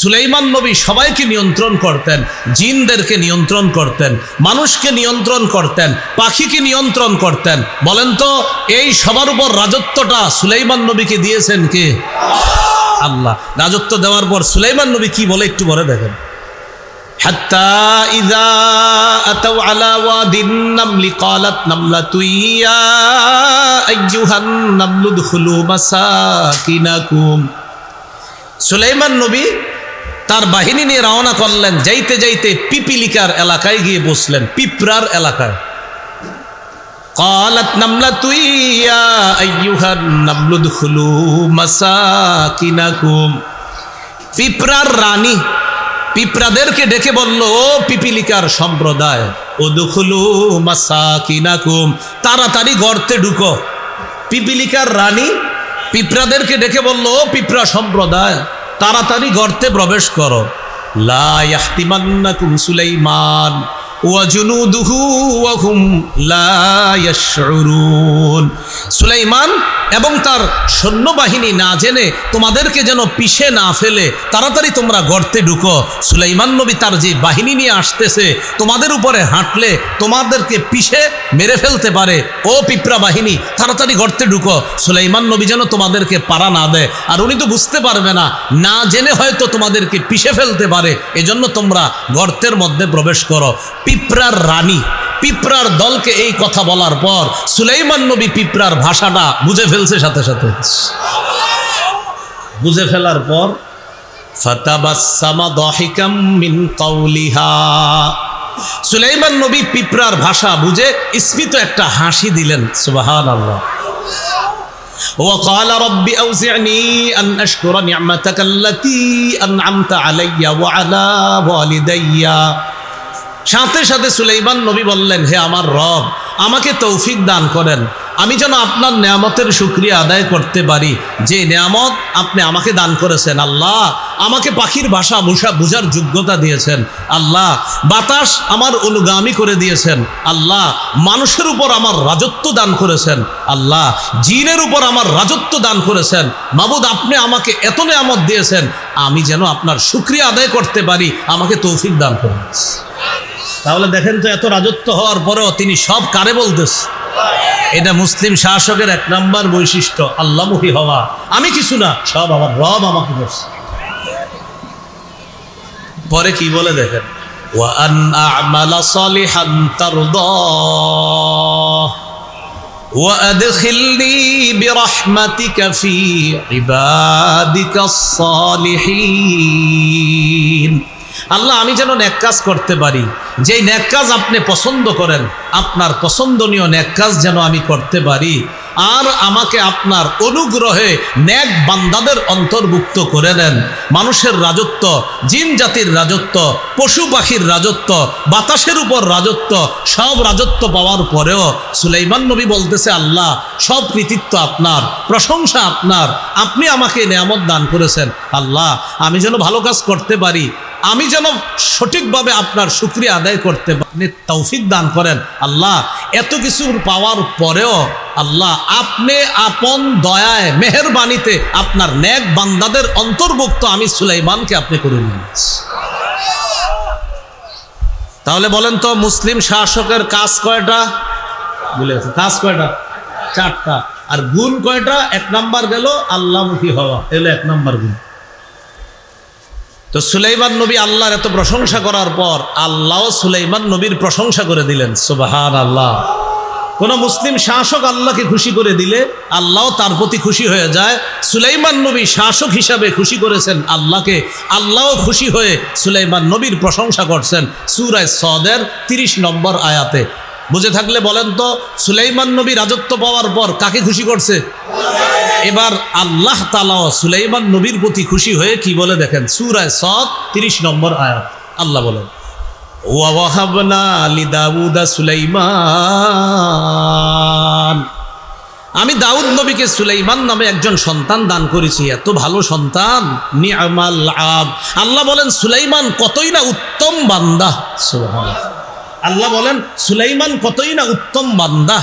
সুলাইমান নবী সবাইকে নিয়ন্ত্রণ করতেন জিনদেরকে নিয়ন্ত্রণ করতেন মানুষকে নিয়ন্ত্রণ করতেন পাখিকে নিয়ন্ত্রণ করতেন বলেন তো এই সবার উপর রাজত্বটা সুলাইমান নবীকে দিয়েছেন কে আল্লাহ রাজত্ব দেওয়ার পর সুলাইমান নবী কি বলে একটু বলে দেখেন حتى إذا أتوا على واد النمل قالت نملة يا أيها النمل ادخلوا مساكنكم সুলাইমান নবী তার বাহিনী নিয়ে রওনা করলেন যাইতে যাইতে পিপিলিকার এলাকায় গিয়ে বসলেন পিপরার এলাকায় قالت نملة يا أيها النمل ادخلوا مساكنكم পিপরার রানী পিঁপড়াদেরকে ডেকে বলল ও পিপিলিকার সম্প্রদায় ও দুখুলু মাসাকিনাকুম তাড়াতাড়ি গর্তে ঢুকো পিপিলিকার রানী পিঁপড়াদেরকে ডেকে বলল ও পিঁপড়া সম্প্রদায় তাড়াতাড়ি গর্তে প্রবেশ করো। লা ইয়াহতিমান্নাকুম সুলাইমান। সুলাইমান এবং তার সৈন্যবাহিনী না জেনে তোমাদেরকে যেন পিষে না ফেলে, তাড়াতাড়ি তোমরা গর্তে ঢুকো। সুলাইমান নবী তার যে বাহিনী নিয়ে আসতেছে, তোমাদের উপরে হাঁটলে তোমাদেরকে পিষে মেরে ফেলতে পারে। ও পিঁপড়া বাহিনী, তাড়াতাড়ি গর্তে ঢুকো। সুলাইমান নবী যেন তোমাদেরকে পারা না দেয়। আর উনি তো বুঝতে পারবে না না জেনে হয়তো তোমাদেরকে পিষে ফেলতে পারে। এজন্য তোমরা গর্তের মধ্যে প্রবেশ করো। পিঁপড়ার রানী পিঁপড়ার দলকে এই কথা বলার পর সুলাইমান নবী পিঁপড়ার ভাষাটা বুঝে ফেলছে সাথে সাথে বুঝে ফেলার পর ফাতাবাসামা দহিকাম মিন কওলিহা সুলাইমান নবী পিঁপড়ার ভাষা বুঝে স্মিত একটা হাসি দিলেন সুবহানাল্লাহ وقال رب أوزعني أن أشكر نعمتك التي أنعمت علي وعلى والدي সাথে সাথে সুলাইমান নবী বললেন, হে আমার রব, আমাকে তৌফিক দান করেন। আমি যেন আপনার নেয়ামতের সুক্রিয়া আদায় করতে পারি। যে নেয়ামত আপনি আমাকে দান করেছেন, আল্লাহ, আমাকে পাখির ভাষা বুঝা, বুঝার যোগ্যতা দিয়েছেন। আল্লাহ, বাতাস আমার অনুগামী করে দিয়েছেন। আল্লাহ, মানুষের উপর আমার রাজত্ব দান করেছেন। আল্লাহ, জিনের উপর আমার রাজত্ব দান করেছেন। মাবুদ, আপনি আমাকে এত নেয়ামত দিয়েছেন। আমি যেন আপনার সুক্রিয়া আদায় করতে পারি। আমাকে তৌফিক দান করেন। তাহলে দেখেন তো এত রাজত্ব হওয়ার পরেও তিনি সব কারে বলতেছে এটা মুসলিম শাসকের এক নম্বর বৈশিষ্ট্য আল্লামুখী হওয়া আমি কিছু না সব আমার রব আমাকে করছে পরে কি বলে দেখেন وأن أعمل صالحا ترضاه وأدخلني برحمتك في عبادك الصالحين আল্লাহ, আমি যেন ন্যাক কাজ করতে পারি। যেই ন্যাক কাজ আপনি পছন্দ করেন, আপনার পছন্দনীয় ন্যাক কাজ যেন আমি করতে পারি। আর আমাকে আপনার অনুগ্রহে ন্যাক বান্দাদের অন্তর্ভুক্ত করে নেন মানুষের রাজত্ব, জিন জাতির রাজত্ব, পশু পাখির রাজত্ব, বাতাসের উপর রাজত্ব, সব রাজত্ব পাওয়ার পরেও সুলাইমান নবী বলতেছে, আল্লাহ, সব কৃতিত্ব আপনার, প্রশংসা আপনার, আপনি আমাকে নেয়ামত দান করেছেন। আল্লাহ, আমি যেন ভালো কাজ করতে পারি, আমি যেন সঠিকভাবে আপনার শুক্রিয়া আদায় করতে পারি। তৌফিক দান করেন। আল্লাহ, এত কিছুর পাওয়ার পরেও আল্লাহ আপনি আপন দয়ায়, মেহরবানিতে আপনার ন্যাক বান্দাদের অন্তর্ভুক্ত আমি সুলাইমানকে আপনি করে নিন তাহলে বলেন তো, মুসলিম শাসকের কাজ কয়টা? বলে কাজ কয়টা? চারটা। আর গুণ কয়টা? এক নাম্বার গেল আল্লাহমুখী হওয়া এলো এক নাম্বার গুণ। তো সুলাইমান নবী আল্লাহর এত প্রশংসা করার পর আল্লাহ সুলাইমান নবীর প্রশংসা করে দিলেন সুবাহান আল্লাহ কোন মুসলিম শাসক আল্লাহকে খুশি করে দিলে আল্লাহ তার প্রতি খুশি হয়ে যায়। সুলাইমান নবী শাসক হিসাবে খুশি করেছেন আল্লাহকে। আল্লাহ খুশি হয়ে সুলাইমান নবীর প্রশংসা করছেন সুরায় সদের তিরিশ নম্বর আয়াতে। বুঝে থাকলে বলেন তো, সুলাইমান নবী রাজত্ব পাওয়ার পর কাকে খুশি করছে? এবার আল্লাহ তালাও সুলাইমান নবীর প্রতি খুশি হয়ে কি বলে দেখেন? সুরায় সদ তিরিশ নম্বর আয়াত। আল্লাহ বলেন আলী সুলাইমান আমি দাউদ নবীকে সুলাইমান নামে একজন সন্তান দান করেছি, এত ভালো সন্তান। আল্লাহ বলেন, সুলাইমান কতই না উত্তম বান্দা। আল্লাহ বলেন, সুলাইমান কতই না উত্তম বান্দা।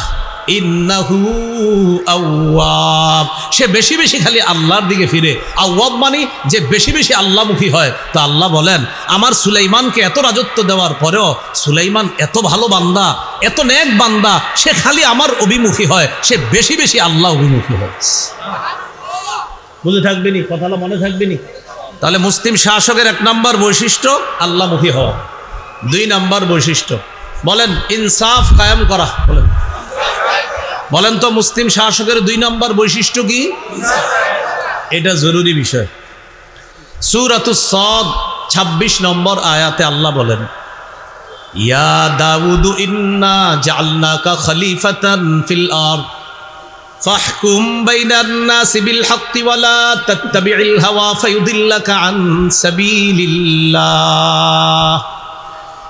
সে বেশি বেশি খালি আল্লাহর দিকে ফিরে। আউয়াব মানে যে বেশি বেশি আল্লাহমুখী হয়। তো আল্লাহ বলেন, আমার সুলাইমানকে এত রাজত্ব দেওয়ার পরেও সুলাইমান এত ভালো বান্দা, এত নেক বান্দা, সে খালি আমার অভিমুখী হয়। সে বেশি বেশি আল্লাহ অভিমুখী হয়। বুঝে থাকবে নি? কথাটা মনে থাকবে নি? তাহলে মুসলিম শাসকের এক নম্বর বৈশিষ্ট্য আল্লাহমুখী হওয়া। দুই নম্বর বৈশিষ্ট্য। বলেন, ইনসাফ কায়েম করা। বলেন বলেন তো মুসলিম শাসকের দুই নম্বর বৈশিষ্ট্য কি এটা জরুরি বিষয় সুরাতুস সদ ছাব্বিশ নম্বর আয়াতে আল্লাহ বলেন ইয়া দাউদু ইন্না জাআলনাকা খলিফাতান ফিল আরদ فاحكم بين الناس بالحق ولا تتبع الهوى فيضلك عن سبيل الله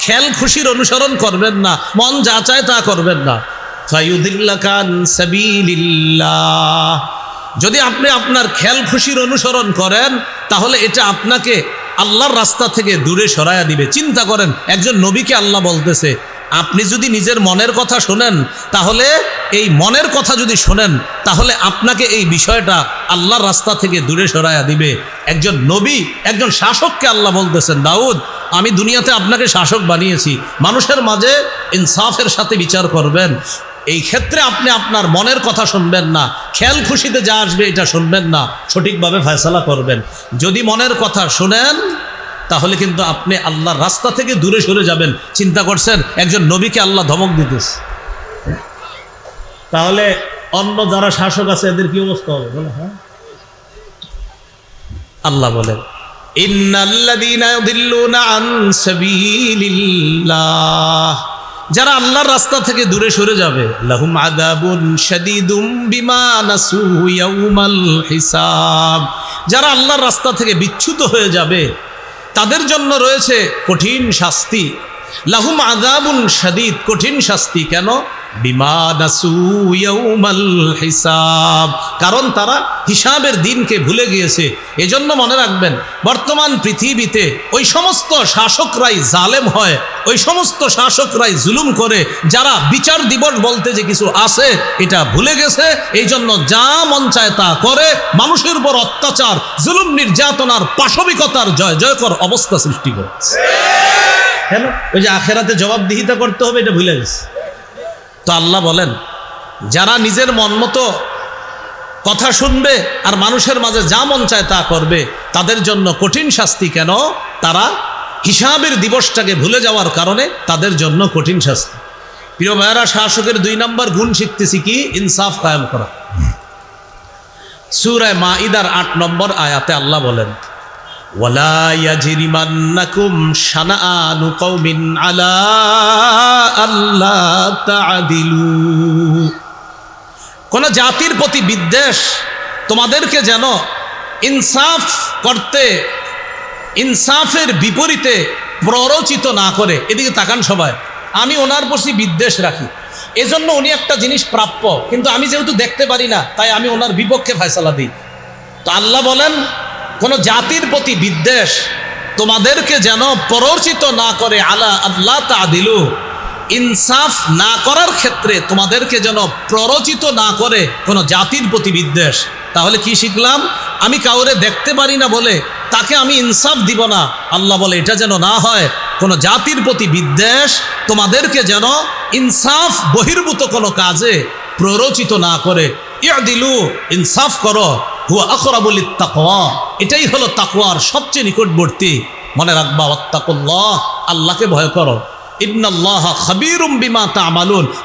খেল খুশির অনুসরণ করবেন না, মন যা চায় তা করবেন না। যদি আপনি আপনার খেল খুশির অনুসরণ করেন, তাহলে এটা আপনাকে আল্লাহর রাস্তা থেকে দূরে সরাইয়া দিবে। চিন্তা করেন, একজন নবীকে আল্লাহ বলতেছে আপনি যদি নিজের মনের কথা শোনেন, তাহলে এই মনের কথা যদি শোনেন, তাহলে আপনাকে এই বিষয়টা আল্লাহর রাস্তা থেকে দূরে সরাইয়া দিবে। একজন নবী, একজন শাসককে আল্লাহ বলতেছেন, দাউদ, আমি দুনিয়াতে আপনাকে শাসক বানিয়েছি। মানুষের মাঝে ইনসাফের সাথে বিচার করবেন। এই ক্ষেত্রে আপনি আপনার মনের কথা শুনবেন না। খেয়াল খুশিতে যা আসবে এটা শুনবেন না। সঠিকভাবে ফয়সালা করবেন। যদি মনের কথা শুনেন তাহলে কিন্তু আপনি আল্লাহর রাস্তা থেকে দূরে সরে যাবেন। চিন্তা করছেন, একজন নবীকে আল্লাহ ধমক দিতেছে। তাহলে অন্য যারা শাসক আছে, এদের কি অবস্থা হবে? বলো হ্যাঁ। আল্লাহ বলেন যারা আল্লাহর রাস্তা থেকে দূরে সরে যাবে যারা আল্লাহর রাস্তা থেকে বিচ্যুত হয়ে যাবে তাদের জন্য রয়েছে কঠিন শাস্তি। লাহুম আদাবুন সাদিদ কঠিন শাস্তি কেন? হিসাব। কারণ তারা হিসাবের দিনকে ভুলে গিয়েছে। এজন্য মনে রাখবেন বর্তমান পৃথিবীতে ওই সমস্ত শাসকরাই জালেম হয় ওই সমস্ত শাসকরাই জুলুম করে যারা বিচার দিবস বলতে যে কিছু আছে এটা ভুলে গেছে। এই জন্য যা মন চায় তা করে। মানুষের উপর অত্যাচার জুলুম নির্যাতনার পাশবিকতার জয় জয়কর অবস্থা সৃষ্টি করে কেন? ওই যে আখেরাতে জবাবদিহিতা করতে হবে এটা ভুলে গেছে। তো আল্লাহ বলেন, যারা নিজের মন মতো কথা শুনবে আর মানুষের মাঝে যা মন চায় তা করবে, তাদের জন্য কঠিন শাস্তি কেন? তারা হিসাবের দিবসটাকে ভুলে যাওয়ার কারণে তাদের জন্য কঠিন শাস্তি। প্রিয় ভাইয়েরা, শাসকের দুই নম্বর গুণ শিখতেছি কি? ইনসাফ কায়েম করা। সুরায় মা ইদার আট নম্বর আয়াতে আল্লাহ বলেন ولا يجرمنكم شنآن قوم على ألا تعدلوا কোন জাতির প্রতি বিদ্বেষ তোমাদেরকে যেন ইনসাফ করতে ইনসাফের বিপরীতে প্ররোচিত না করে এদিকে তাকান সবাই আমি ওনার প্রতি বিদ্বেষ রাখি এজন্য উনি একটা জিনিস প্রাপ্য কিন্তু আমি যেহেতু দেখতে পারি না তাই আমি ওনার বিপক্ষে ফয়সালা দিই তো আল্লাহ বলেন কোনো জাতির প্রতি বিদ্বেষ তোমাদেরকে যেন প্ররোচিত না করে, আলা আল্লাহ তা দিলু ইনসাফ না করার ক্ষেত্রে তোমাদেরকে যেন প্ররোচিত না করে কোনো জাতির প্রতি বিদ্বেষ। তাহলে কি শিখলাম? আমি কাউরে দেখতে পারি না বলে তাকে আমি ইনসাফ দিব না। আল্লাহ বলে, এটা যেন না হয়, কোনো জাতির প্রতি বিদ্বেষ তোমাদেরকে যেন ইনসাফ বহির্ভূত কোনো কাজে প্ররোচিত না করে। ইয়া দিলু ইনসাফ করো। হুয়া আকরাবুল তাকওয়া এটাই হলো তাকওয়ার সবচেয়ে নিকটবর্তী। মনে রাখবা অত্তাকুল্লাহ আল্লাহকে ভয় করো। বিমা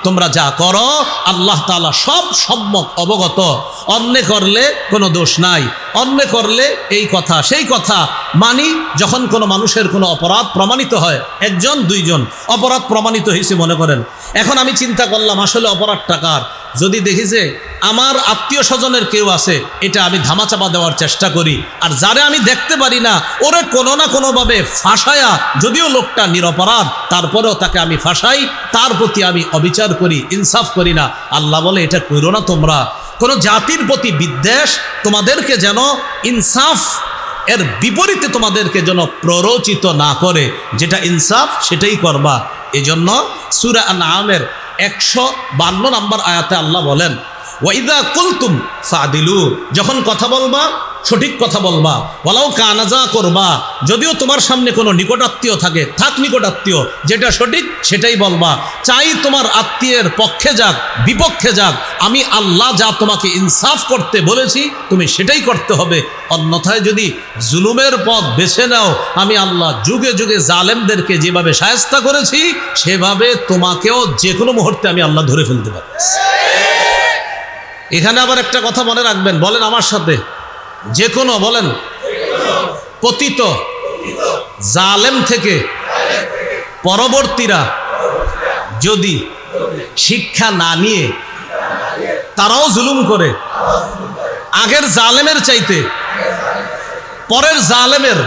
তোমরা যা করো, আল্লাহ সব সম্যক অবগত। অন্যে করলে কোনো দোষ নাই। অন্যে করলে এই কথা, সেই কথা। মানি, যখন কোনো মানুষের কোনো অপরাধ প্রমাণিত হয়, একজন, দুইজন, অপরাধ প্রমাণিত হয়েছে মনে করেন। এখন আমি চিন্তা করলাম, আসলে অপরাধ টাকার যদি দেখি যে আমার আত্মীয় স্বজনের কেউ আছে, এটা আমি ধামাচাপা দেওয়ার চেষ্টা করি। আর যারে আমি দেখতে পারি না, ওরে কোনো না কোনোভাবে ফাঁসায়া, যদিও লোকটা নিরপরাধ, তারপরেও তাকে আমি ফাঁসাই, তার প্রতি আমি অবিচার করি, ইনসাফ করি না। আল্লাহ বলে, এটা করো না তোমরা। কোনো জাতির প্রতি বিদ্বেষ তোমাদেরকে যেন ইনসাফ এর বিপরীতে তোমাদেরকে যেন প্ররোচিত না করে। যেটা ইনসাফ, সেটাই করবা। এজন্য সুরা নামের একশো বান্ন নম্বর আয়াতে আল্লাহ বলেন ওয়াইদা কুলতুম সাদিলু যখন কথা বলবা সঠিক কথা বলবা। বলাও কানাজা করবা, যদিও তোমার সামনে কোনো নিকটাত্মীয় থাকে, থাক নিকটাত্মীয়, যেটা সঠিক সেটাই বলবা। চাই তোমার আত্মীয়ের পক্ষে যাক, বিপক্ষে যাক, আমি আল্লাহ যা তোমাকে ইনসাফ করতে বলেছি, তুমি সেটাই করতে হবে। অন্যথায় যদি জুলুমের পথ বেছে নাও, আমি আল্লাহ যুগে যুগে জালেমদেরকে যেভাবে সায়স্তা করেছি, সেভাবে তোমাকেও যে কোনো মুহূর্তে আমি আল্লাহ ধরে ফেলতে পারি এখানে আবার একটা কথা মনে রাখবেন, বলেন আমার সাথে। যে কোনো বলেন। পতিত। জালেম থেকে পরবর্তীরা যদি শিক্ষা না নিয়ে তারাও জুলুম করে, আগের জালেমের চাইতে পরের জালেমের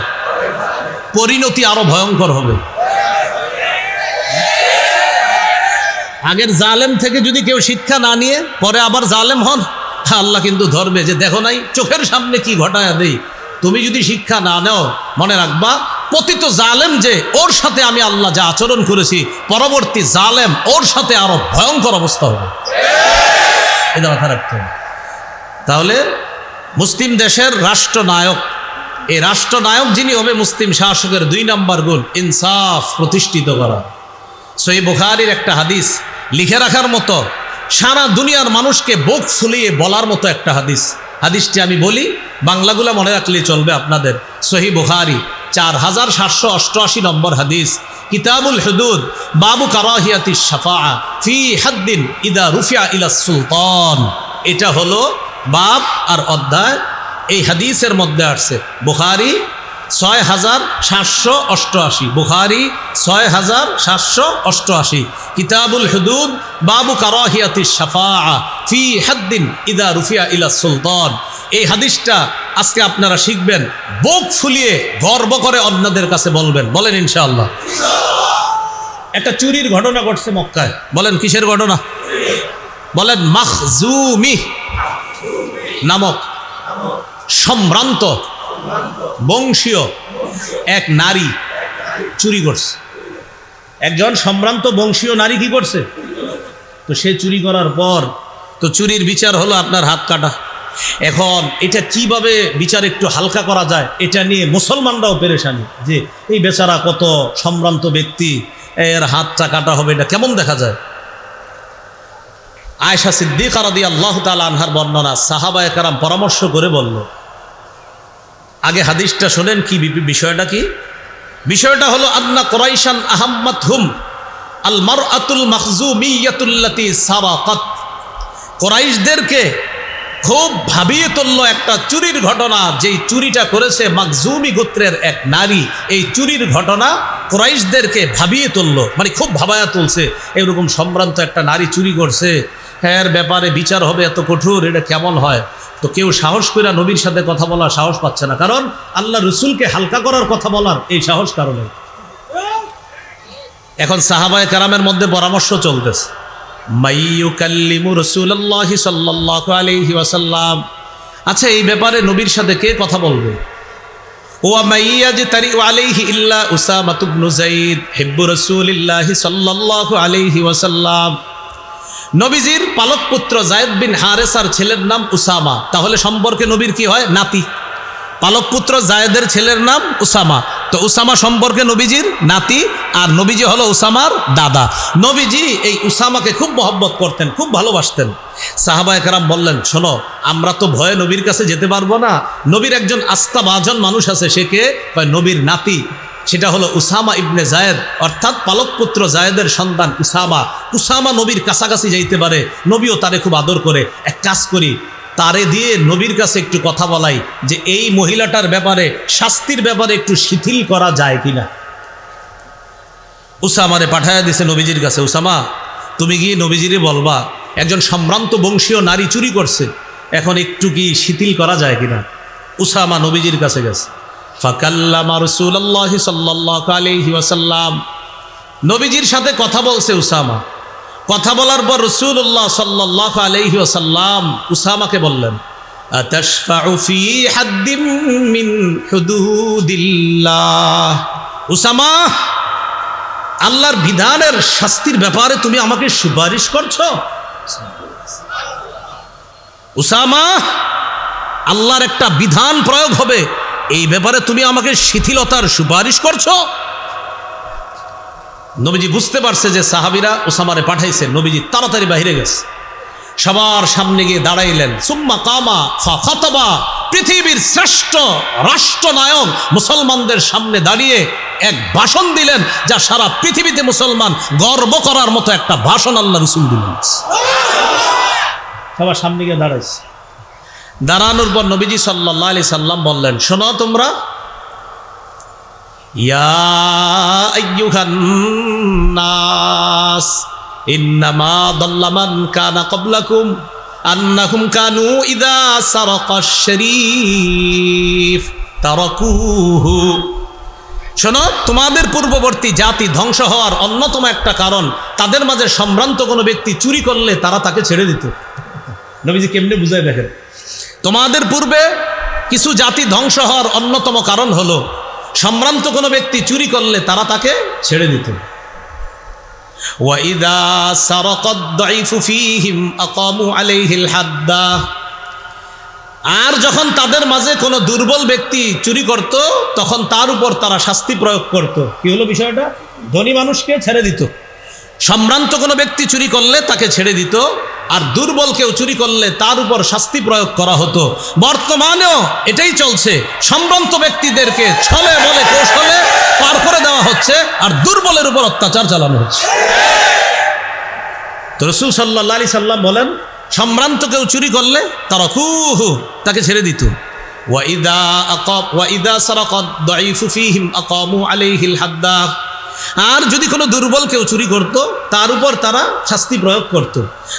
পরিণতি আরও ভয়ঙ্কর হবে। আগের জালেম থেকে যদি কেউ শিক্ষা না নিয়ে পরে আবার জালেম হন আল্লাহ কিন্তু ধরবে যে, দেখো নাই, চোখের সামনে কি ঘটায় দেই তুমি যদি শিক্ষা না নাও, মনে রাখবা, পতিত জালেম যে, ওর সাথে আমি আল্লাহ যা আচরণ করেছি, পরবর্তী জালেম ওর সাথে আরও ভয়ঙ্কর অবস্থা হবে। এটা মাথা রাখতে হবে। তাহলে মুসলিম দেশের রাষ্ট্রনায়ক, এই রাষ্ট্রনায়ক যিনি হবে মুসলিম শাসকের দুই নম্বর গুণ, ইনসাফ প্রতিষ্ঠিত করা। সই বুখারির একটা হাদিস লিখে রাখার মতো সারা দুনিয়ার মানুষকে বুক ফুলিয়ে বলার মতো একটা হাদিস। হাদিসটি আমি বলি, বাংলাগুলা মনে রাখলেই চলবে আপনাদের। সহি বুহারি চার হাজার সাতশো অষ্টআশি নম্বর হাদিস। কিতাবুল হুদুদ, বাবু কারাহিয়াতি শাফা ফি হাদ্দিন ইদা রুফিয়া ইলা সুলতান। এটা হলো বাব আর অধ্যায়। এই হাদিসের মধ্যে আসছে। বুখারি ছয় হাজার সাতশো অষ্টআশি। বুখারি ছয় হাজার সাতশো অষ্টআশি। কিতাবুল হুদুদ, বাবু কারাহিয়াতি শাফা ফি হাদ্দিন ইদা রুফিয়া ইলা সুলতান। এই হাদিসটা আজকে আপনারা শিখবেন, বুক ফুলিয়ে গর্ব করে অন্যদের কাছে বলবেন। বলেন ইনশাআল্লাহ। একটা চুরির ঘটনা ঘটছে মক্কায়। বলেন, কিসের ঘটনা? বলেন, মাখজুমি নামক সম্ভ্রান্ত বংশীয় এক নারী চুরি করছে। একজন সম্ভ্রান্ত বংশীয় নারী কি করছে? তো সে চুরি করার পর তো চুরির বিচার হলো আপনার হাত কাটা। এখন এটা কীভাবে বিচার একটু হালকা করা যায়, এটা নিয়ে মুসলমানরাও পেরেশানি যে এই বেচারা কত সম্ভ্রান্ত ব্যক্তি, এর হাতটা কাটা হবে, এটা কেমন দেখা যায়? আয়সা সিদ্দিক আরাদি আল্লাহ তালা আনহার বর্ণনা সাহাবা একরাম পরামর্শ করে বলল আগে হাদিসটা শোনেন, কি বিষয়টা কি? বিষয়টা হলো, আন্না কোরাইশান আহম্মদ হুম আল মার আতুল মখজুমিয়াতুল্লাতি সাবাকাত। কোরাইশদেরকে খুব ভাবিয়ে তুলল একটা চুরির ঘটনা, যেই চুরিটা করেছে মাকজুমি গোত্রের এক নারী। এই চুরির ঘটনা কোরাইশদেরকে ভাবিয়ে তুলল মানে খুব ভাবায়া তুলছে, এরকম সম্ভ্রান্ত একটা নারী চুরি করছে। এর ব্যাপারে বিচার হবে এত কঠোর, এটা কেমন হয়? তো কেউ সাহস করে নবীর সাথে কথা বলার সাহস পাচ্ছে না। কারণ আল্লাহ রসুলকে হালকা করার কথা বলার এই সাহস কারণে এখন সাহাবায় কারামের মধ্যে পরামর্শ চলতেছে। আচ্ছা এই ব্যাপারে নবীর সাথে কে কথা বলবে? ওয়া নবীজির পালক পুত্র জায়েদ বিন হারেসার ছেলের নাম উসামা। তাহলে সম্পর্কে নবীর কি হয়? নাতি। পালক পুত্র জায়েদের ছেলের নাম উসামা। তো উসামা সম্পর্কে নবীজির নাতি আর নবীজি হলো উসামার দাদা। নবীজি এই উসামাকে খুব মহব্বত করতেন, খুব ভালোবাসতেন। সাহাবা একরাম বললেন, শোনো, আমরা তো ভয়ে নবীর কাছে যেতে পারব না। নবীর একজন আস্থা বাজন মানুষ আছে, সে কে? নবীর নাতি। সেটা হলো উসামা ইবনে জায়েদ, অর্থাৎ পালকপুত্র জায়েদের সন্তান উসামা। উসামা নবীর কাছাকাছি যাইতে পারে, নবীও তারে খুব আদর করে। এক কাজ করি, তারে দিয়ে নবীর কাছে একটু কথা বলাই যে এই মহিলাটার ব্যাপারে, শাস্তির ব্যাপারে একটু শিথিল করা যায় কিনা। উসামারে পাঠায়া দিছে নবীজির কাছে, উসামা, তুমি গিয়ে নবীজিরে বলবা, একজন সম্ভ্রান্ত বংশীয় নারী চুরি করছে, এখন একটু কি শিথিল করা যায় কিনা? উসামা নবীজির কাছে গেছে। ফাকাল্লামা রাসূলুল্লাহ সাল্লাল্লাহু আলাইহি ওয়াসাল্লাম। নবীজির সাথে কথা বলছে উসামা। কথা বলার পর রসুল্লাহ সাল্লাহ আলাইহি ওসাল্লাম উসামাকে বললেন উসামা, আল্লাহর বিধানের শাস্তির ব্যাপারে তুমি আমাকে সুপারিশ করছ? উসামা, আল্লাহর একটা বিধান প্রয়োগ হবে। এই ব্যাপারে তুমি আমাকে শিথিলতার সুপারিশ করছ? নবীজি বুঝতে পারছে যে সাহাবিরা ওসামারে পাঠাইছে। নবীজি তাড়াতাড়ি বাহিরে গেছে। সবার সামনে গিয়ে দাঁড়াইলেন। সুম্মা কামা ফা পৃথিবীর শ্রেষ্ঠ রাষ্ট্রনায়ক মুসলমানদের সামনে দাঁড়িয়ে এক ভাষণ দিলেন, যা সারা পৃথিবীতে মুসলমান গর্ব করার মতো একটা ভাষণ আল্লাহ রসুল দিলেন। সবার সামনে গিয়ে দাঁড়াইছে। দাঁড়ানোর পর নবীজি সাল্লাহ আলি সাল্লাম বললেন, শোনো তোমরা। দাল্লামান কানা ইদা শরীফ শোনো, তোমাদের পূর্ববর্তী জাতি ধ্বংস হওয়ার অন্যতম একটা কারণ, তাদের মাঝে সম্ভ্রান্ত কোনো ব্যক্তি চুরি করলে তারা তাকে ছেড়ে দিত। নবীজি কেমনে বুঝাই দেখেন? তোমাদের পূর্বে কিছু জাতি ধ্বংস হওয়ার অন্যতম কারণ হল, সম্ভ্রান্ত কোনো ব্যক্তি চুরি করলে তারা তাকে ছেড়ে দিত। আর যখন তাদের মাঝে কোনো দুর্বল ব্যক্তি চুরি করত, তখন তার উপর তারা শাস্তি প্রয়োগ করত। কি হলো বিষয়টা? ধনী মানুষকে ছেড়ে দিত। সম্ভ্রান্ত কোনো ব্যক্তি চুরি করলে তাকে ছেড়ে দিত, আর দুর্বল কেউ চুরি করলে তার উপর শাস্তি প্রয়োগ করা হতো। বর্তমানেও এটাই চলছে। সম্ভ্রান্ত ব্যক্তিদেরকে ছলে বলে, কৌশলে পার করে দেওয়া হচ্ছে, আর দুর্বলের উপর অত্যাচার চালানো হচ্ছে। তো রসুল সাল্লাহ আলি সাল্লাম বলেন, সম্ভ্রান্ত কেউ চুরি করলে তারা হু হু তাকে ছেড়ে দিত। ওয়াইদা আকাব ওয়াইদা সারাকাত দাইফু ফীহিম আকামু আলাইহিল হাদ্দা আর যদি কোনো দুর্বল কেউ চুরি করত, তার উপর তারা শাস্তি প্রয়োগ করত।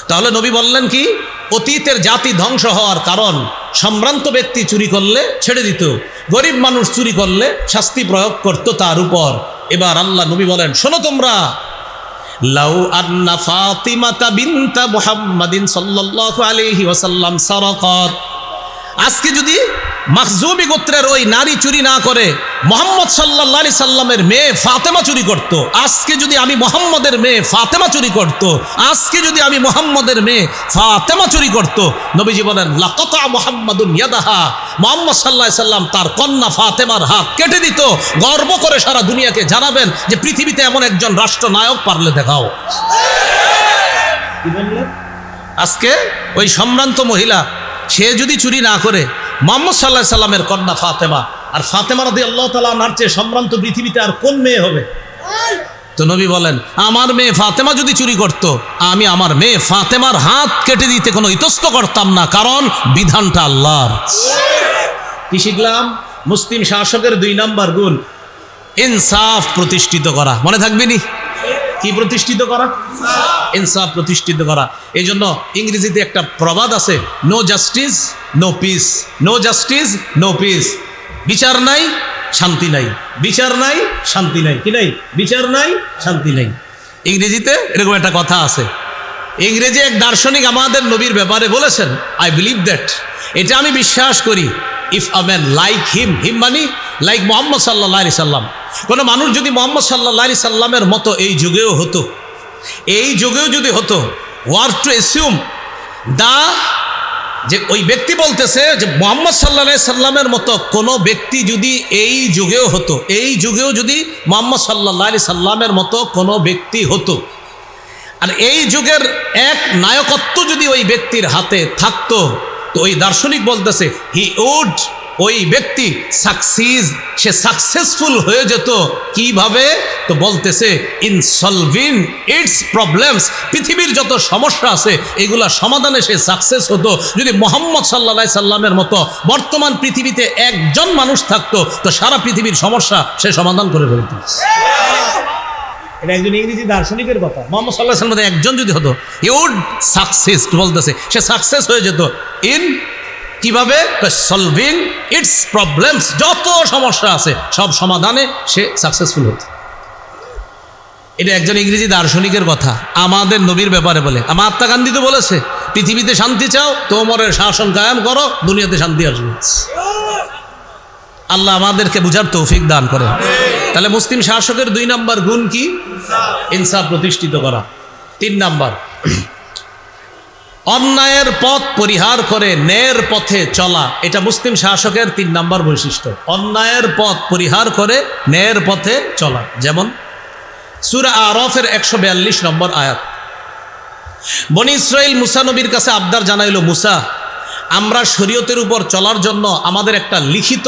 তাহলে নবী বললেন কি? অতীতের জাতি ধ্বংস হওয়ার কারণ সম্ভ্রান্ত ব্যক্তি চুরি করলে ছেড়ে দিত, গরিব মানুষ চুরি করলে শাস্তি প্রয়োগ করত তার উপর। এবার আল্লাহ নবী বলেন, শোনো তোমরা, লাউ আন্না ফাতিমাতা বিনতা মুহাম্মাদিন সাল্লাল্লাহু আলাইহি ওয়াসাল্লাম আজকে যদি মাখজুমি গোত্রের ওই নারী চুরি না করে মোহাম্মদ সাল্লাহ আলি সাল্লামের মেয়ে ফাতেমা চুরি করত। আজকে যদি আমি মোহাম্মদের মেয়ে ফাতেমা চুরি করত। আজকে যদি আমি মোহাম্মদের মেয়ে ফাতেমা চুরি করত। নবীজি বলেন লাকতা মোহাম্মদুন ইয়াদাহা মোহাম্মদ সাল্লাহ সাল্লাম তার কন্যা ফাতেমার হাত কেটে দিত গর্ব করে সারা দুনিয়াকে জানাবেন যে পৃথিবীতে এমন একজন রাষ্ট্রনায়ক পারলে দেখাও আজকে ওই সম্ভ্রান্ত মহিলা সে যদি চুরি না করে, মোহাম্মদ সাল্লাহ সাল্লামের কন্যা ফাতেমা, আর ফাতেমা রাদি আল্লাহ তালা নার চেয়ে সম্ভ্রান্ত পৃথিবীতে আর কোন মেয়ে হবে? তো নবী বলেন, আমার মেয়ে ফাতেমা যদি চুরি করত, আমি আমার মেয়ে ফাতেমার হাত কেটে দিতে কোনো ইতস্ত করতাম না, কারণ বিধানটা আল্লাহর। কি শিখলাম? মুসলিম শাসকের দুই নাম্বার গুণ, ইনসাফ প্রতিষ্ঠিত করা। মনে থাকবে নি? কি প্রতিষ্ঠিত করা? ইনসাফ প্রতিষ্ঠিত করা। এই জন্য ইংরেজিতে একটা প্রবাদ আছে no justice no peace no justice no peace বিচার নাই, শান্তি নাই। বিচার নাই, শান্তি নাই। কি নাই? বিচার নাই, শান্তি নাই। ইংরেজিতে এরকম একটা কথা আছে। ইংরেজি এক দার্শনিক আমাদের নবীর ব্যাপারে বলেছেন আই বিলিভ দ্যাট এটা আমি বিশ্বাস করি if a man like him him many like Mohammad সাল্লাহ সাল্লাম। কোনো মানুষ যদি মোহাম্মদ সাল্লাহ আলি সাল্লামের মতো এই যুগেও হতো, এই যুগেও যদি হতো, ওয়ার টু এসিউম দা যে ওই ব্যক্তি বলতেছে যে মোহাম্মদ সাল্লা সাল্লামের মতো কোনো ব্যক্তি যদি এই যুগেও হতো, এই যুগেও যদি মোহাম্মদ সাল্লাহ আলি সাল্লামের মতো কোনো ব্যক্তি হতো, আর এই যুগের এক নায়কত্ব যদি ওই ব্যক্তির হাতে থাকতো, তো ওই দার্শনিক বলতেছে, হি উড ওই ব্যক্তি সাকসিস সে সাকসেসফুল হয়ে যেত কীভাবে? তো বলতেছে ইন সলভিং ইটস প্রবলেমস পৃথিবীর যত সমস্যা আছে এগুলা সমাধানে সে সাকসেস হতো। যদি মোহাম্মদ সাল্লা সাল্লামের মতো বর্তমান পৃথিবীতে একজন মানুষ থাকতো তো সারা পৃথিবীর সমস্যা সে সমাধান করে ফেলত। এটা একজন ইংরেজি দার্শনিকের কথা। মোহাম্মদ সাল্লাহ একজন যদি হতো ইউড সাকসেস বলতেছে সে সাকসেস হয়ে যেত। ইন কীভাবে? সলভিং ইটস প্রবলেমস যত সমস্যা আছে, সব সমাধানে সে সাকসেসফুল হতো। এটা একজন ইংরেজি দার্শনিকের কথা। আমাদের নবীর ব্যাপারে বলে। মহাত্মা গান্ধী তো বলেছে, পৃথিবীতে শান্তি চাও, তোমরের শাসন কায়েম করো, দুনিয়াতে শান্তি আসবে। আল্লাহ আমাদেরকে বুঝার তৌফিক দান করে তাহলে মুসলিম শাসকের দুই নাম্বার গুণ কি? ইনসাফ প্রতিষ্ঠিত করা। তিন নাম্বার অন্যায়ের পথ পরিহার করে ন্যায়ের পথে চলা। এটা মুসলিম শাসকের তিন নাম্বার বৈশিষ্ট্য। অন্যায়ের পথ পরিহার করে ন্যায়ের পথে চলা। যেমন, সুরা আরফের একশো বিয়াল্লিশ নম্বর আয়াত। বনি ইসরায়েল মুসা নবীর কাছে আবদার জানাইল, মুসা, আমরা শরীয়তের উপর চলার জন্য আমাদের একটা লিখিত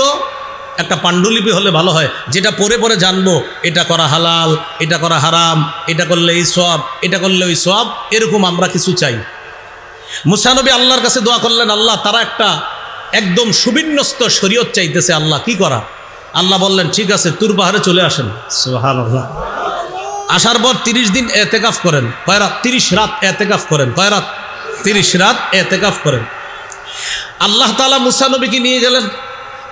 একটা পাণ্ডুলিপি হলে ভালো হয়। যেটা পরে পরে জানব, এটা করা হালাল, এটা করা হারাম, এটা করলে এই সব এটা করলে ওই সব এরকম আমরা কিছু চাই। মুসানবী আল্লাহর কাছে দোয়া করলেন আল্লাহ তারা একটা একদম সুবিন্যস্ত শরীয়ত চাইতেছে আল্লাহ কি করা? আল্লাহ বললেন ঠিক আছে তুর পাহাড়ে চলে আসেন। আসার পর তিরিশ দিন এতেকাফ করেন। কয় রাত? তিরিশ রাত এতেকাফ করেন। কয় রাত? তিরিশ রাত এতেকাফ করেন। আল্লাহ তালা মুসানবীকে নিয়ে গেলেন।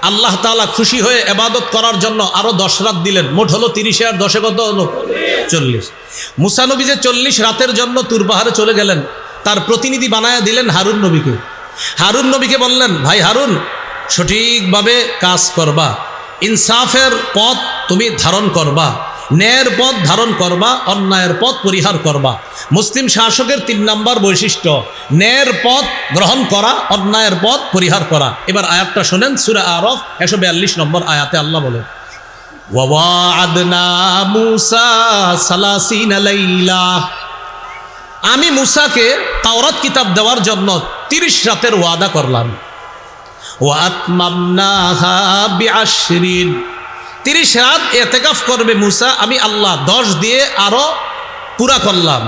আল্লাহ তালা খুশি হয়ে এবাদত করার জন্য আরও দশ রাত দিলেন। মোট হলো তিরিশে আর দশে কত হলো? চল্লিশ। মুসানবী যে চল্লিশ রাতের জন্য তুর পাহাড়ে চলে গেলেন তার প্রতিনিধি বানায় দিলেন হারুন নবীকে। হারুন নবীকে বললেন, ভাই হারুন, সঠিকভাবে কাজ করবা। ইনসাফের পথ তুমি ধারণ করবা, ন্যায়ের পথ ধারণ করবা, অন্যায়ের পথ পরিহার করবা। মুসলিম শাসকের তিন নম্বর বৈশিষ্ট্য, ন্যায়ের পথ গ্রহণ করা, অন্যায়ের পথ পরিহার করা। এবার আয়াতটা শোনেন, সুরা আরফ, একশো বিয়াল্লিশ নম্বর আয়াতে আল্লাহ বলে আমি মুসাকে তাওরাত কিতাব দেওয়ার জন্য তিরিশ রাতের ওয়াদা করলাম। তিরিশ রাত এতেকাফ করবে মুসা, আমি আল্লাহ, দশ দিয়ে আরও পুরা করলাম।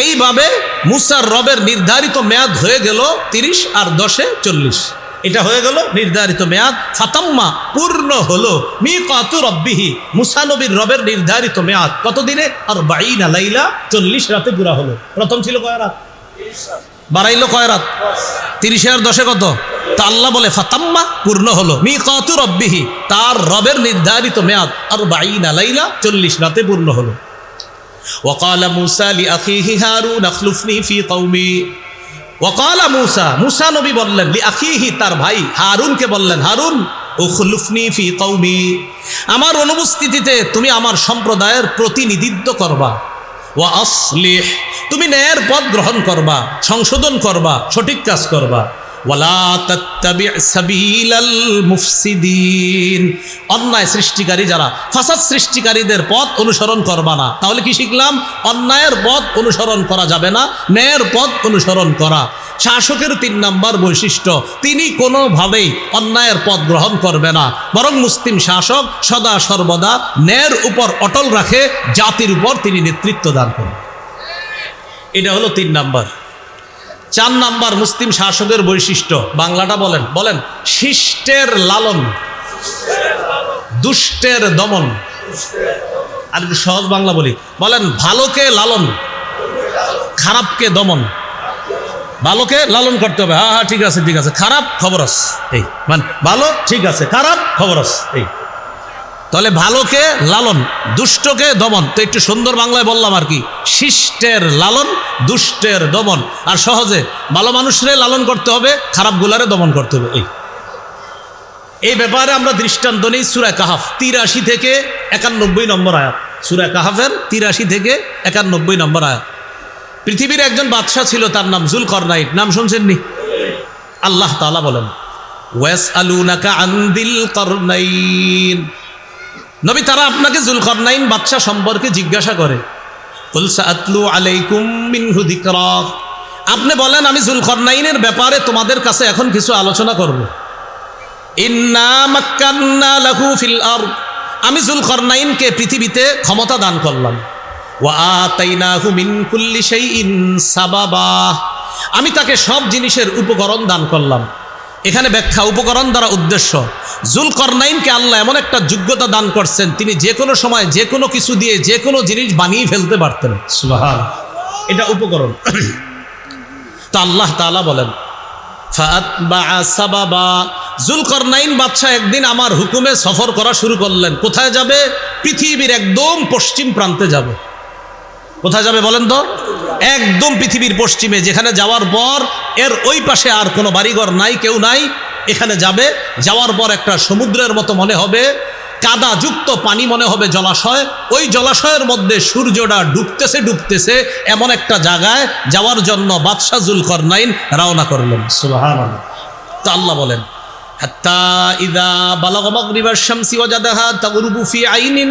এইভাবে মুসার রবের নির্ধারিত মেয়াদ হয়ে গেল তিরিশ আর দশে চল্লিশ। এটা হয়ে গেল নির্ধারিত মেয়াদ ফাতাম্মা পূর্ণ হলো মি কত রব্বিহি মুসানবীর রবের নির্ধারিত মেয়াদ কতদিনে আর বাইনা লাইলা চল্লিশ রাতে পুরা হলো প্রথম ছিল কয় রাত বাড়াইলো কয় রাত তিরিশে আর দশে কত তা আল্লাহ বলে ফাতাম্মা পূর্ণ হলো মি কত রব্বিহি তার রবের নির্ধারিত মেয়াদ আর বাইনা লাইলা চল্লিশ রাতে পূর্ণ হলো وقال موسى لأخيه هارون اخلفني في قومي ওকালা মুসা মুসা নবী বললেন, লি আখিহি তার ভাই হারুনকে বললেন, হারুন, উখলুফনি ফি কৌমি আমার অনুপস্থিতিতে তুমি আমার সম্প্রদায়ের প্রতিনিধিত্ব করবা। ও আসলিহ, তুমি ন্যায়ের পথ গ্রহণ করবা, সংশোধন করবা, সঠিক কাজ করবা। অন্যায় সৃষ্টিকারী যারা, ফাসাদ সৃষ্টিকারীদের পথ অনুসরণ করবা না। তাহলে কি শিখলাম? অন্যায়ের পথ অনুসরণ করা যাবে না, ন্যায়ের পথ অনুসরণ করা। শাসকের তিন নাম্বার বৈশিষ্ট্য, তিনি কোনোভাবেই অন্যায়ের পথ গ্রহণ করবে না। বরং মুসলিম শাসক সদা সর্বদা ন্যায়ের উপর অটল রাখে, জাতির উপর তিনি নেতৃত্ব দান করেন এটা হলো তিন নাম্বার। চার নাম্বার মুসলিম শাসকের বৈশিষ্ট্য। বাংলাটা বলেন। বলেন, শিষ্টের লালন, দুষ্টের দমন। আর একটু সহজ বাংলা বলি। বলেন, ভালোকে লালন, খারাপকে দমন। ভালোকে লালন করতে হবে। হ্যাঁ হ্যাঁ ঠিক আছে ঠিক আছে। খারাপ, খবরস। এই মানে ভালো, ঠিক আছে, খারাপ, খবরস। এই। তাহলে ভালোকে লালন, দুষ্টকে দমন। তো একটু সুন্দর বাংলায় বললাম আর কি, শিষ্টের লালন, দুষ্টের দমন। আর সহজে, ভালো মানুষরে লালন করতে হবে খারাপগুলারে দমন করতে হবে, এই। এই ব্যাপারে আমরা দৃষ্টান্ত নেই সুরায় কাহাফ, তিরাশি থেকে একানব্বই নম্বর আয়াত। সুরায় কাহাফের তিরাশি থেকে একানব্বই নম্বর আয়াত। পৃথিবীর একজন বাদশাহ ছিল, তার নাম জুল করনাইট নাম শুনছেননি? আল্লাহ তালা বলেন ওয়াস আলুনাকা আন্দিল করনাইন। নবী, তারা আপনাকে জুলকরনাইন বাদশাহ সম্পর্কে জিজ্ঞাসা করে। আপনি বলেন, আমি জুলকরনাইনের ব্যাপারে তোমাদের কাছে এখন কিছু আলোচনা করব। আমি জুলকরনাইনকে পৃথিবীতে ক্ষমতা দান করলাম। আমি তাকে সব জিনিসের উপকরণ দান করলাম। এখানে ব্যাখ্যা, উপকরণ দ্বারা উদ্দেশ্য। জুলকরনাইনকে আল্লাহ এমন একটা যোগ্যতা দান করছেন, তিনি যে কোনো সময়, যে কোনো কিছু দিয়ে, যে কোনো জিনিস বানিয়ে ফেলতে পারতেন। এটা উপকরণ। তো আল্লাহ তাআলা বলেন জুলকরনাইন বাদশাহ একদিন আমার হুকুমে সফর করা শুরু করলেন, কোথায় যাবে? পৃথিবীর একদম পশ্চিম প্রান্তে যাবে। কোথায় যাবে বলেন তো? একদম পৃথিবীর পশ্চিমে, যেখানে যাওয়ার পর এর ওই পাশে আর কোনো বাড়িঘর নাই, কেউ নাই, এখানে যাবে। যাওয়ার পর একটা সমুদ্রের মতো মনে হবে কাদা যুক্ত পানি মনে হবে জলাশয়। ওই জলাশয়ের মধ্যে সূর্যটা ডুবতেছে ডুবতেছে এমন একটা জায়গায়, যাওয়ার জন্য বাদশাহ জুলকরনাইন রওনা করলেন। তো আল্লাহ বলেন, হাত্তা ইদা বালাগ মাগরিবার শামসি ওয়াজাদাহা তাগরুবু ফি আইনিন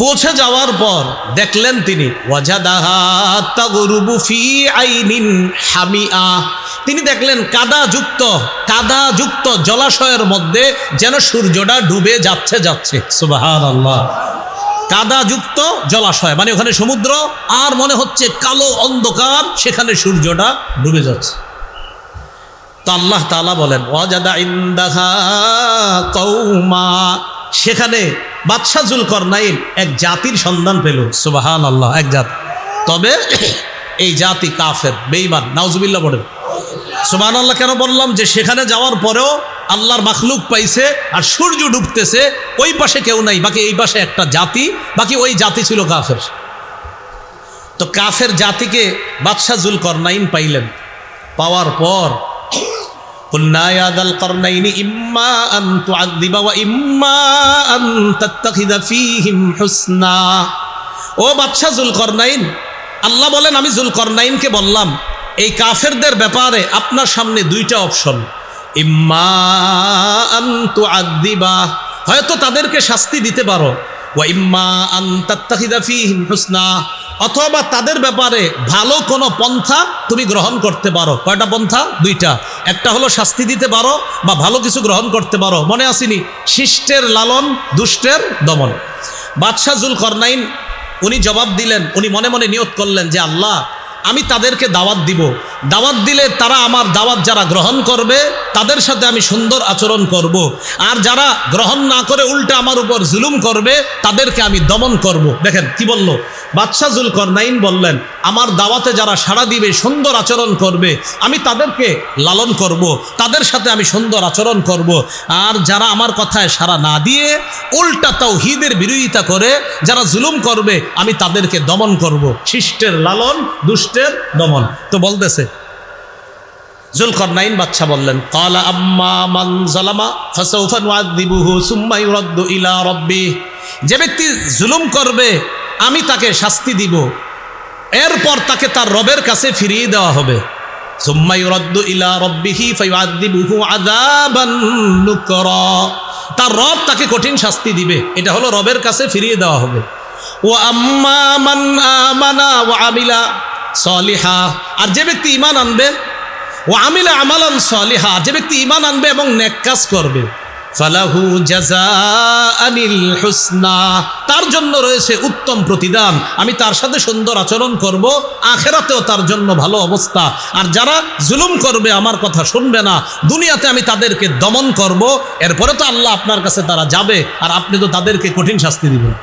পৌঁছে যাওয়ার পর দেখলেন তিনি তিনি দেখলেন, কাদাযুক্ত কাদাযুক্ত জলাশয়ের মধ্যে যেন সূর্যটা ডুবে যাচ্ছে যাচ্ছে। সুবহানাল্লাহ। কাদাযুক্ত জলাশয় মানে ওখানে সমুদ্র, আর মনে হচ্ছে কালো অন্ধকার, সেখানে সূর্যটা ডুবে যাচ্ছে। তো আল্লাহ তাআলা বলেন কৌমা সেখানে বাদশাহ জুলকরনাইন এক জাতির সন্ধান পেল। সুবাহান আল্লাহ এক জাত। তবে এই জাতি কাফের বেইমান নাউজুবিল্লাহ বলেন সুবাহান আল্লাহ কেন বললাম যে সেখানে যাওয়ার পরেও আল্লাহর মাখলুক পাইছে আর সূর্য ডুবতেছে, ওই পাশে কেউ নাই, বাকি এই পাশে একটা জাতি, বাকি ওই জাতি ছিল কাফের। তো কাফের জাতিকে বাদশাহ জুলকরনাইন পাইলেন। পাওয়ার পর قلنا يا ذا القرنين إما أن تعذب وإما أن تتخذ فيهم حسنا ও বাদশাহ জুলকরনাইন আল্লাহ বলেন আমি জুলকরনাইনকে বললাম এই কাফেরদের ব্যাপারে আপনার সামনে দুইটা অপশন ইম্মা আন তুআদ্দিবা হয়তো তাদেরকে শাস্তি দিতে পারো ওয়া ইম্মা আন তাত্তাখিদা ফীহিম হুসনা অথবা তাদের ব্যাপারে ভালো কোনো পন্থা তুমি গ্রহণ করতে পারো। কয়টা পন্থা? দুইটা। একটা হলো শাস্তি দিতে পারো বা ভালো কিছু গ্রহণ করতে পারো। মনে আসিনি? শিষ্টের লালন, দুষ্টের দমন। বাদশাহ জুল করনাইন উনি জবাব দিলেন, উনি মনে মনে নিয়ত করলেন যে, আল্লাহ, আমি তাদেরকে দাওয়াত দিব। দাওয়াত দিলে তারা আমার দাওয়াত যারা গ্রহণ করবে, তাদের সাথে আমি সুন্দর আচরণ করব। আর যারা গ্রহণ না করে উল্টে আমার উপর জুলুম করবে, তাদেরকে আমি দমন করব। দেখেন, কি বলল? বাদশাহ জুল করনাইন বললেন, আমার দাওয়াতে যারা সাড়া দিবে, সুন্দর আচরণ করবে, আমি তাদেরকে লালন করব। তাদের সাথে আমি সুন্দর আচরণ করব। আর যারা আমার কথায় সাড়া না দিয়ে উল্টা তাও হিদের বিরোধিতা করে, যারা জুলুম করবে, আমি তাদেরকে দমন করব। শিষ্টের লালন, দুষ্টের দমন তো বলতেছে, জুলকরনাইন বাচ্চা বললেন, কালা আম্মা মান জালামা ইলা যে ব্যক্তি জুলুম করবে আমি তাকে শাস্তি দিব। এরপর তাকে তার রবের কাছে ফিরিয়ে দেওয়া হবে। তার রব তাকে কঠিন শাস্তি দিবে। এটা হলো রবের কাছে ফিরিয়ে দেওয়া হবে। ও আমিলা সলিহা। আর যে ব্যক্তি ইমান আনবে ও আমিলা আমালান সলিহা, যে ব্যক্তি ইমান আনবে এবং নেক কাজ করবে। ফালাহু জাজা আনিল হুসনা। তার জন্য রয়েছে উত্তম প্রতিদান। আমি তার সাথে সুন্দর আচরণ করব, আখেরাতেও তার জন্য ভালো অবস্থা। আর যারা জুলুম করবে, আমার কথা শুনবে না। দুনিয়াতে আমি তাদেরকে দমন করব, এরপরে তো আল্লাহ আপনার কাছে তারা যাবে, আর আপনি তো তাদেরকে কঠিন শাস্তি দিবেন।